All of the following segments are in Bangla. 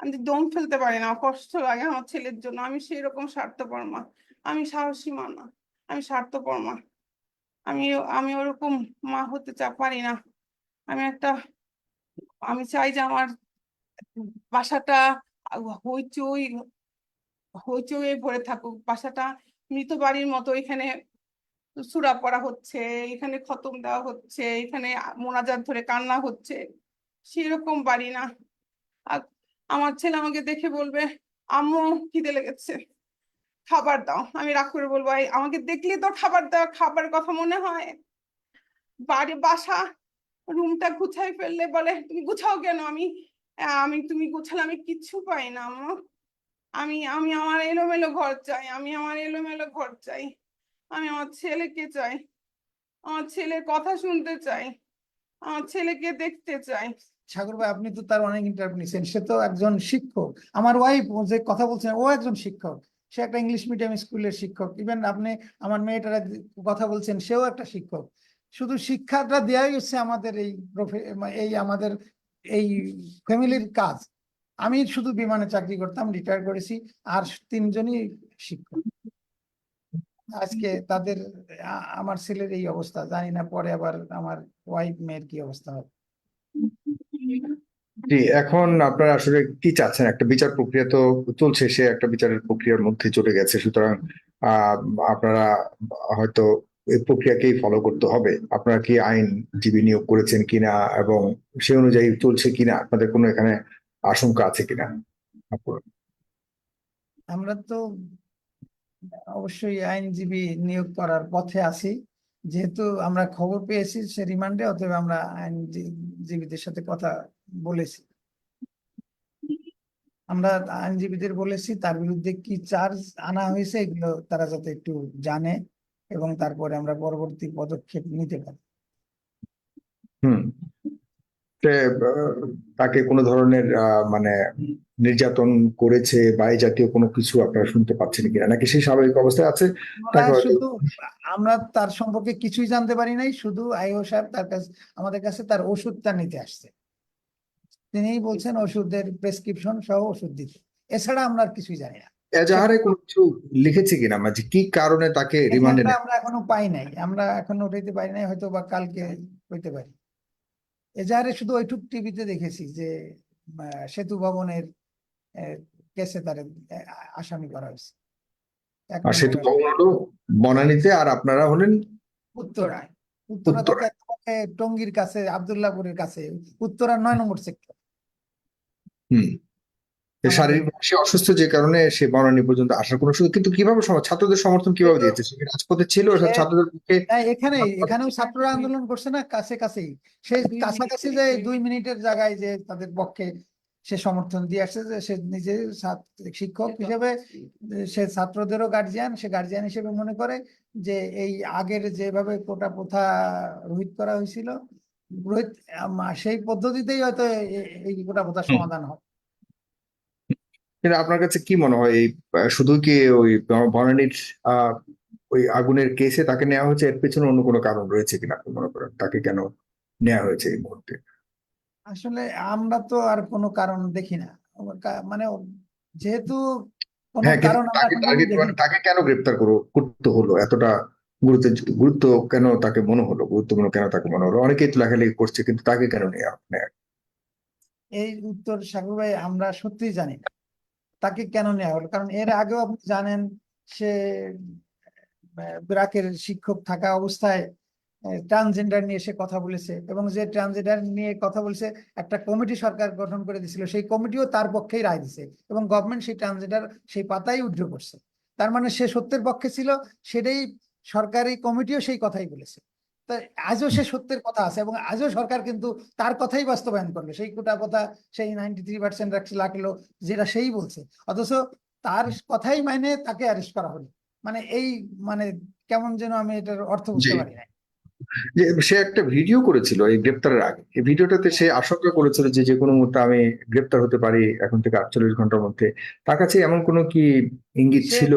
আমি দম ফেলতে পারি না, কষ্ট লাগে আমার ছেলের জন্য। আমি সেই রকম স্বার্থপর মা। আমি সাহসী মা না। আমি স্বার্থপর মা। আমি আমি ওরকম মা হতে চা, পারি না। আমি একটা, আমি চাই যে আমার বাসাটা হইচই হইচই ভরে থাকুক। বাসাটা মৃত বাড়ির মতো। এখানে সূরা পড়া হচ্ছে, এখানে খতম দেওয়া হচ্ছে, এখানে মোনাজাত ধরে কান্না হচ্ছে। সেরকম বাড়ি না। আর আমার ছেলে আমাকে দেখে বলবে আম্মু খিদে লেগেছে। খাবার দাও। আমি রাগ করে বলব "এই, আমাকে দেখলে তো খাবার দাও খাবার কথা মনে হয়। বাড়ি বাসা রুমটা গুছাই ফেললে বলে তুমি গুছাও কেন? আমি আমি তুমি গুছালে আমি কিচ্ছু পাই না আম্মু। আমি আমি আমার এলোমেলো ঘর চাই আমি আমার এলোমেলো ঘর চাই। আমি আমার ছেলেকে চাই আমার ছেলের কথা শুনতে চাই আমার ছেলেকে দেখতে চাই। সাগর ভাই, আপনি তো তার অনেক ইন্টারভিউ নিয়েছেন। সে তো একজন শিক্ষক। আমার ওয়াইফ যে কথা বলছেন ও একজন শিক্ষক। সে একটা ইংলিশ মিডিয়াম স্কুলের শিক্ষক। ইভেন আপনি আমার মেয়েটার কথা বলছেন, সেও একটা শিক্ষক। শুধু শিক্ষাটা দেওয়াই হচ্ছে আমাদের এই এই আমাদের এই ফ্যামিলির কাজ। আমি শুধু বিমানে চাকরি করতাম রিটায়ার করেছি, আর তিনজনই শিক্ষক। আজকে তাদের আমার ছেলের এই অবস্থা। জানি না পরে আবার আমার ওয়াইফ মেয়ের কি অবস্থা হবে। জি, এখন আপনারা আসলে কি চাচ্ছেন? একটা বিচার প্রক্রিয়া তো চলছে, সে একটা বিচারের প্রক্রিয়ার মধ্যে চলে গেছে। সুতরাং আপনারা হয়তো এই প্রক্রিয়াকেই ফলো করতে হবে। আপনারা কি আইনজীবী নিয়োগ করেছেন কিনা এবং সে অনুযায়ী চলছে কিনা? আপনাদের কোনো এখানে আশঙ্কা আছে কিনা? আমরা তো অবশ্যই আইনজীবী নিয়োগ করার পথে আছি। যেহেতু আমরা খবর পেয়েছি সে রিমান্ডে, অতএব আমরা আইনজীবীদের সাথে কথা বলেছি। আমরা আইনজীবীদের বলেছি, তার বিরুদ্ধে কি চার্জ আনা হয়েছে এগুলো তারা যাতে একটু জানে এবং তারপরে আমরা পরবর্তী পদক্ষেপ নিতে পারি। হুম। তাকে কোনো ধরনের মানে নির্যাতন করেছে বা এই জাতীয় কোনো কিছু আপনারা শুনতে পাচ্ছেন কিনা? নাকি সেই স্বাভাবিক অবস্থায় আছে? আমরা শুধু আমরা তার সম্পর্কে কিছুই জানতে পারি নাই শুধু আইও সাহেব তার কাছে আমাদের কাছে তার ওষুধটা নিতে আসছে। তিনিই বলছেন ওষুধের প্রেসক্রিপশন সহ ওষুধ দিতে। এছাড়া আমরা আর কিছুই জানি না। এজাহারে কোনো কিছু লিখেছে কিনা? মানে কি কারণে তাকে রিমান্ডে আমরা এখনও পাই নাই। আমরা এখনও উঠাইতে পারি নাই হয়তো বা কালকে হইতে পারি। এজাহারে শুধু ওইটুক টিভিতে দেখেছি যে সেতু ভবনের কেসে তার আসামি করা হয়েছে। আর সেতু ভবন হলো বনানীতে আর আপনারা হলেন উত্তরায় উত্তরা। থেকে টঙ্গীর কাছে আবদুল্লাপুরের কাছে। উত্তরা নয় নম্বর সেক্টর। হুম। সে আমাদের- সে অসুস্থ যে কারণে সে বনানী পর্যন্ত আসার কোনো সুযোগ কিন্তু কীভাবে ছাত্রদের সমর্থন কীভাবে দিয়েছে? সে রাজপথে ছিল? ছাত্রদের পক্ষে হ্যাঁ এখানে এখানেও ছাত্ররা আন্দোলন করছে না কাছে কাছেই সে কাছাকাছি যে দুই মিনিটের জায়গায় যে তাদের পক্ষে সে সমর্থন দিয়ে আসছে যে সে নিজে ছাত্র- শিক্ষক হিসেবে সে ছাত্রদেরও গার্জিয়ান সে গার্জিয়ান হিসেবে মনে করে যে এই আগের যেভাবে কোটা প্রথা রোহিত করা হয়েছিল রোহিত সেই পদ্ধতিতেই হয়তো এ- এই কোটা প্রথার সমাধান হবে। কিন্তু আপনার কাছে কি মনে হয়? এই শুধু কি ওই বনানীর আহ ওই আগুনের কেসে তাকে নেওয়া হয়েছে? এর পেছনে অন্য কোনো কারণ রয়েছে কিনা আপনি মনে করেন? তাকে কেন নেওয়া হয়েছে এই মুহূর্তে? আসলে আমরা তো আর কোনো কারণ দেখি না। মানে যেহেতু হ্যাঁ তাকে মানে তাকে কেন গ্রেপ্তার করো করতে হলো? এতটা গুরুত্ব গুরুত্ব কেন তাকে মনে হলো? গুরুত্বপূর্ণ কেন তাকে মনে হলো? অনেকেই তো লেখালেখি করছে কিন্তু তাকে কেন নেওয়া এই উত্তর সাগর ভাই আমরা সত্যিই জানি না। তাকে কেন নেওয়া হলো? কারণ এর আগেও আপনি জানেন সে ব্রাকের শিক্ষক থাকা অবস্থায় ট্রান্সজেন্ডার নিয়ে সে কথা বলেছে এবং যে ট্রান্সজেন্ডার নিয়ে কথা বলেছে একটা কমিটি সরকার গঠন করে দিয়েছিল সেই কমিটিও তার পক্ষেই রায় দিছে এবং গভর্নমেন্ট সেই ট্রান্সজেন্ডার সেই পাতাই উজ্জ্ব করছে। তার মানে সে সত্যের পক্ষে ছিল সেটাই সরকারি কমিটিও সেই কথাই বলেছে। তা আজও সে সত্যের কথা আছে এবং আজও সরকার কিন্তু তার কথাই বাস্তবায়ন করল সেই কোটা কথা সেই নাইনটি থ্রি পার্সেন্ট রাখল যেটা সেই বলছে। অথচ তার কথাই মানে তাকে অ্যারেস্ট করা হলো। মানে এই মানে কেমন যেন আমি এটার অর্থ বুঝতে পারি না যে সে একটা ভিডিও করেছিল এই গ্রেপ্তারের আগে। এই ভিডিওটাতে সে আশঙ্কা করেছিল যে যে কোনো মুহূর্তে আমি গ্রেপ্তার হতে পারি এখন থেকে আটচল্লিশ ঘণ্টার মধ্যে। তার কাছে এমন কোনো কি ইঙ্গিত ছিল?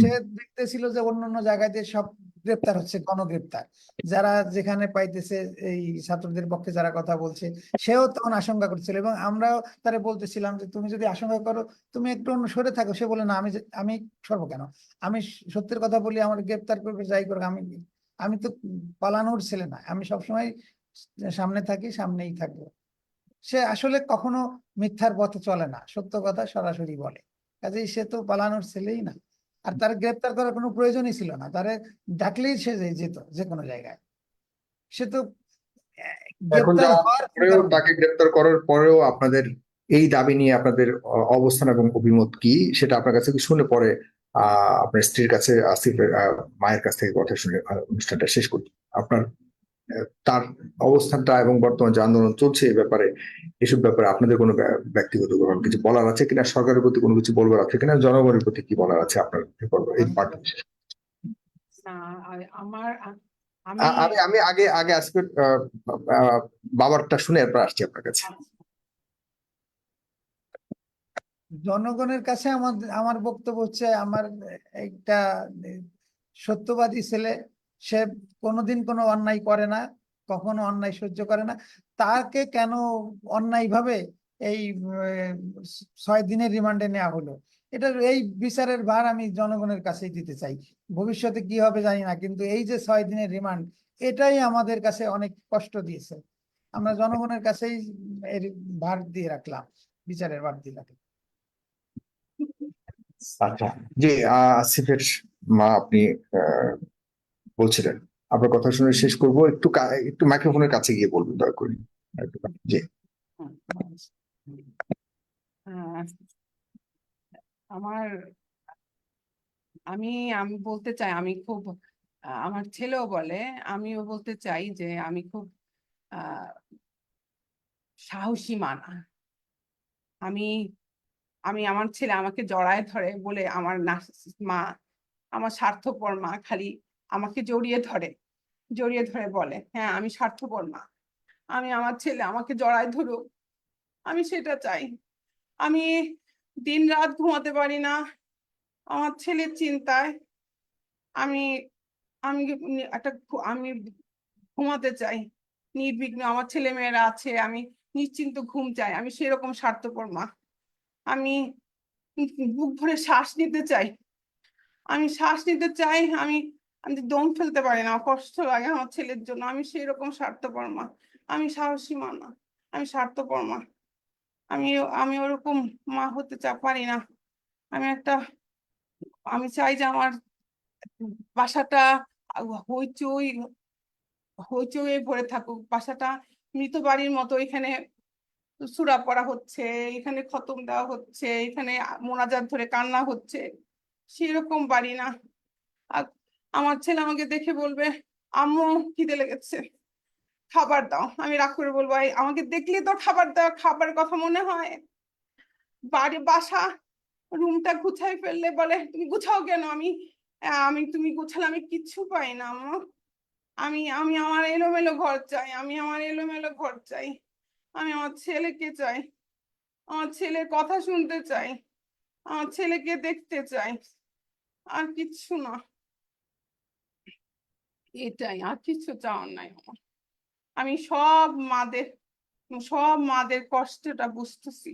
সে দেখতেছিল যে অন্য অন্য জায়গাতে সব গ্রেপ্তার হচ্ছে গণগ্রেপ্তার। যারা যেখানে পাইতেছে এই ছাত্রদের পক্ষে যারা কথা বলছে সেও তখন আশঙ্কা করছিল এবং আমরাও তারে বলতেছিলাম যে তুমি যদি আশঙ্কা করো তুমি একটু অন্য সরে থাকো। সে বলে না আমি আমি সরবো কেন? আমি সত্যের কথা বলি আমার গ্রেপ্তার করবে যাই করবে আমি আমি তো পালানোর ছেলে না আমি সবসময় সামনে থাকি সামনেই থাকব। সে আসলে কখনো মিথ্যার পথে চলে না সত্য কথা সরাসরি বলে। কাজেই সে তো পালানোর ছেলেই না। আর তার গ্রেপ্তার করার কোনো প্রয়োজনই ছিল না তারে ডাকলেই সে যেত যে কোনো জায়গায়। সে তো তাকে গ্রেপ্তার করার পরেও আপনাদের এই দাবি নিয়ে আপনাদের অবস্থান এবং অভিমত কি সেটা আপনার কাছে কি শুনে পরে আপনার স্ত্রীর কাছে আসিফের মায়ের কাছ থেকে কথা শুনে অনুষ্ঠানটা শেষ করছি। আপনার তার অবস্থানটা এবং বর্তমান যে আন্দোলন চলছে এই ব্যাপারে এসব ব্যাপারে আপনাদের কোনো ব্যা- ব্যক্তিগত কিছু বলার আছে কিনা? সরকারের প্রতি কোনো কিছু বলবার আছে কিনা? জনগণের প্রতি কি বলার আছে আপনার এই পার্ট আমার আমি আমি আগে আগে আহ, বাবারটা শুনে এরপর আসছি আপনার কাছে। জনগণের কাছে আমার আমার বক্তব্য হচ্ছে, আমার একটা সত্যবাদী ছেলে, সে কোনোদিন কোনো অন্যায় করে না, কখনো অন্যায় সহ্য করে না। তাকে কেন অন্যায় ভাবে এই ছয় দিনের রিমান্ডে নেওয়া হলো? এটা এই বিচারের ভার আমি জনগণের কাছেই দিতে চাই। ভবিষ্যতে কি হবে জানি না, কিন্তু এই যে ছয় দিনের রিমান্ড, এটাই আমাদের কাছে অনেক কষ্ট দিয়েছে। আমরা জনগণের কাছেই এর ভার দিয়ে রাখলাম, বিচারের ভার দিয়ে রাখলাম। আচ্ছা জি আসিফের মা আপনি বলছিলেন। আপনার কথা শুনে শেষ করব। একটু একটু মাইক্রোফোনের কাছে গিয়ে বলবেন, দয়া করে। জি। আমার, আমি আমি বলতে চাই, আমি খুব আমার ছেলেও বলে, আমিও বলতে চাই যে আমি খুব সাহসী মানা আমি আমি আমার ছেলে আমাকে জড়ায় ধরে বলে, আমার মা, আমার স্বার্থপর মা খালি আমাকে জড়িয়ে ধরে জড়িয়ে ধরে বলে হ্যাঁ আমি স্বার্থপর মা। আমি আমার ছেলে আমাকে জড়ায় ধরুক, আমি সেটা চাই। আমি দিন রাত ঘুমাতে পারি না, আমার ছেলের চিন্তায় আমি আমি একটা আমি ঘুমাতে চাই। নির্বিঘ্ন আমার ছেলে মেয়েরা আছে, আমি নিশ্চিন্ত ঘুম চাই, আমি সেরকম স্বার্থপর মা। আমি বুক ভরে শ্বাস নিতে চাই। আমি শ্বাস নিতে চাই, আমি আমি দম ফেলতে পারি না, কষ্ট লাগে আমার ছেলের জন্য। আমি সেই রকম স্বার্থপর মা, আমি সাহসী মা না, আমি স্বার্থপর মা। আমি আমি ওরকম মা হতে চা, পারি না। আমি একটা, আমি চাই যে আমার বাসাটা হইচই হইচই ভরে থাকুক। বাসাটা মৃত বাড়ির মতো, এখানে সূরা পড়া হচ্ছে এখানে খতম দেওয়া হচ্ছে এখানে মোনাজাত ধরে কান্না হচ্ছে সেরকম বাড়ি না। আর আমার ছেলে আমাকে দেখে বলবে আম্মু খিদে লেগেছে খাবার দাও। আমি রাগ করে বলব "এই, আমাকে দেখলে তো খাবার দাও খাবার কথা মনে হয়। বাড়ি বাসা রুমটা গুছাই ফেললে বলে তুমি গুছাও কেন? আমি আমি তুমি গুছালে আমি কিচ্ছু পাই না আমি আমি আমার এলোমেলো ঘর চাই আমি আমার এলোমেলো ঘর চাই। আমি আমার ছেলেকে চাই, আমার ছেলের কথা শুনতে চাই, আমার ছেলেকে দেখতে চাই, আর কিচ্ছু না। এটাই, আর কিছু চাওয়ার নাই আমার। আমি সব মাদের সব মাদের কষ্টটা বুঝতেছি।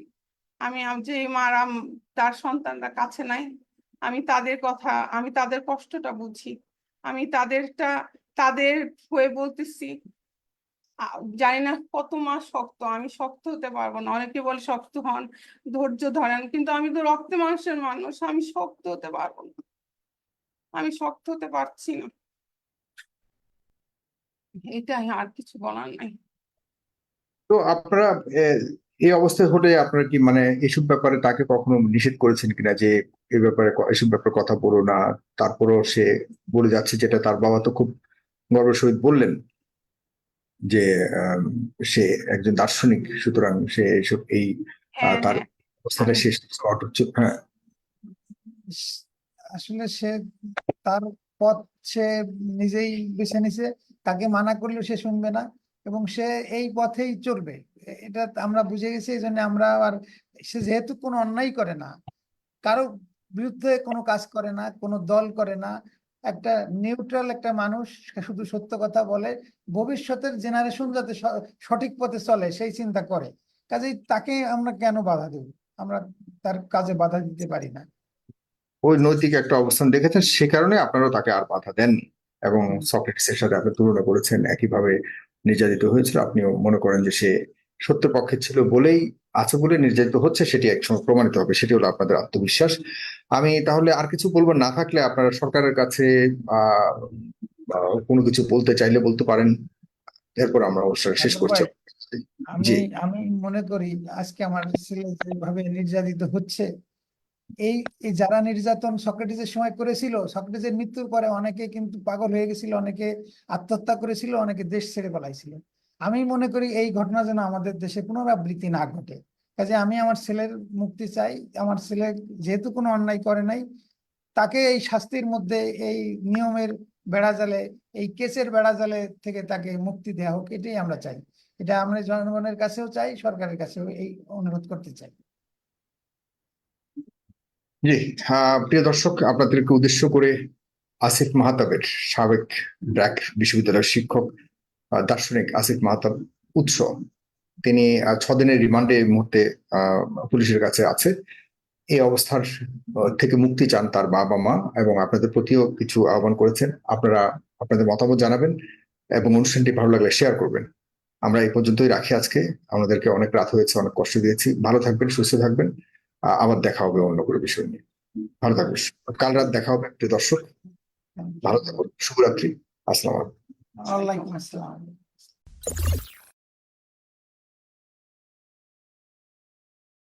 আমি যে মারা তার সন্তানরা কাছে নাই, আমি তাদের কথা, আমি তাদের কষ্টটা বুঝি। আমি তাদেরটা, তাদের হয়ে বলতেছি জানি না কত মাস শক্ত, আমি শক্ত হতে পারব না। অনেকে বলে শক্ত হন, ধৈর্য ধরেন, কিন্তু আমি তো রক্তে মাংসের মানুষ, আমি শক্ত হতে পারব না। আমি শক্ত হতে পারছি না। এটাই আর কিছু বলার নাই। তো আপনারা এই অবস্থায় হলে আপনারা কি মানে এসব ব্যাপারে তাকে কখনো নিষেধ করেছেন কিনা যে এই ব্যাপারে এসব ব্যাপারে কথা বলো না? তারপরও সে বলে যাচ্ছে যেটা তার বাবা তো খুব গর্বের সহিত বললেন। যে সে একজন দার্শনিক সুতরাং সে এসব এই হ্যাঁ তার হ্যাঁ। অবস্থাটা শেষ অটুট হ্যাঁ। আসলে সে তার পথ সে নিজেই বেছে নিছে তাকে মানা করলেও সে শুনবে না এবং সে এই পথেই চলবে। এটা আমরা বুঝে গেছি এই জন্য আমরা আর সে যেহেতু কোনো অন্যায় করে না কারও বিরুদ্ধে কোনো কাজ করে না কোনো দল করে না একটা নিউট্রাল একটা মানুষ শুধু সত্য কথা বলে ভবিষ্যতের জেনারেশন যাতে সঠিক পথে চলে সেই চিন্তা করে। কাজেই তাকে আমরা কেন বাধা দেব? আমরা তার কাজে বাধা দিতে পারি না। ওই নৈতিক একটা অবস্থান দেখেছেন সে কারণে আপনারাও তাকে আর বাধা দেননি। এবং সক্রেটিসের সাথে আপনি তুলনা করেছেন একইভাবে নির্যাতিত হয়েছিল। আপনিও মনে করেন যে সে সত্য পক্ষে ছিল বলেই আছে বলে নির্যাতিত হচ্ছে সেটি একসময় প্রমাণিত হবে সেটি হলো আপনাদের আত্মবিশ্বাস। আমি তাহলে আর কিছু বলব না থাকলে আপনারা সরকারের কাছে কোনো কিছু বলতে চাইলে বলতে পারেন। এরপর আমরা অনুষ্ঠান শেষ করছি। আমি আমি মনে করি আজকে আমার ছেলে যেভাবে নির্যাতিত হচ্ছে এই এই যারা নির্যাতন সক্রেটিসের সময় করেছিল সক্রেটিসের মৃত্যুর পরে অনেকে কিন্তু পাগল হয়ে গেছিল অনেকে আত্মহত্যা করেছিল অনেকে দেশ ছেড়ে পালাইছিল। আমি মনে করি এই ঘটনা যেন আমাদের দেশে পুনরাবৃত্তি না ঘটে। কাজে আমি আমার ছেলের মুক্তি চাই, আমার ছেলে যেহেতু কোনো অন্যায় করে নাই, তাকে এই শাস্তির মধ্যে, এই নিয়মের বেড়াজালে এই কেসের বেড়াজালে থেকে তাকে মুক্তি দেওয়া হোক, এটাই আমরা চাই। এটা আমরা জনগণের কাছেও চাই, সরকারের কাছেও এই অনুরোধ করতে চাই। জি প্রিয় দর্শক, আপনাদেরকে উদ্দেশ্য করে আসিফ মাহতাবের সাবেক ব্র্যাক বিশ্ববিদ্যালয়ের শিক্ষক দার্শনিক আসিফ মাহতাব উৎস। তিনি আহ, ছ দিনের রিমান্ডে এই মুহূর্তে পুলিশের কাছে আছে। এই অবস্থার থেকে মুক্তি চান তার বাবা মা এবং আপনাদের প্রতিও কিছু আহ্বান করেছেন। আপনারা আপনাদের মতামত জানাবেন এবং অনুষ্ঠানটি ভালো লাগলে শেয়ার করবেন। আমরা এই পর্যন্তই রাখি আজকে। আমাদেরকে অনেক রাত হয়েছে অনেক কষ্ট দিয়েছি। ভালো থাকবেন সুস্থ থাকবেন। আবার দেখা হবে অন্য কোনো বিষয় নিয়ে। ভালো থাকবেন। কাল রাত দেখা হবে প্রিয় দর্শক। ভালো থাকুন। শুভরাত্রি। আসসালাম আলাইকুম। ওয়ালাইকুম আসসালাম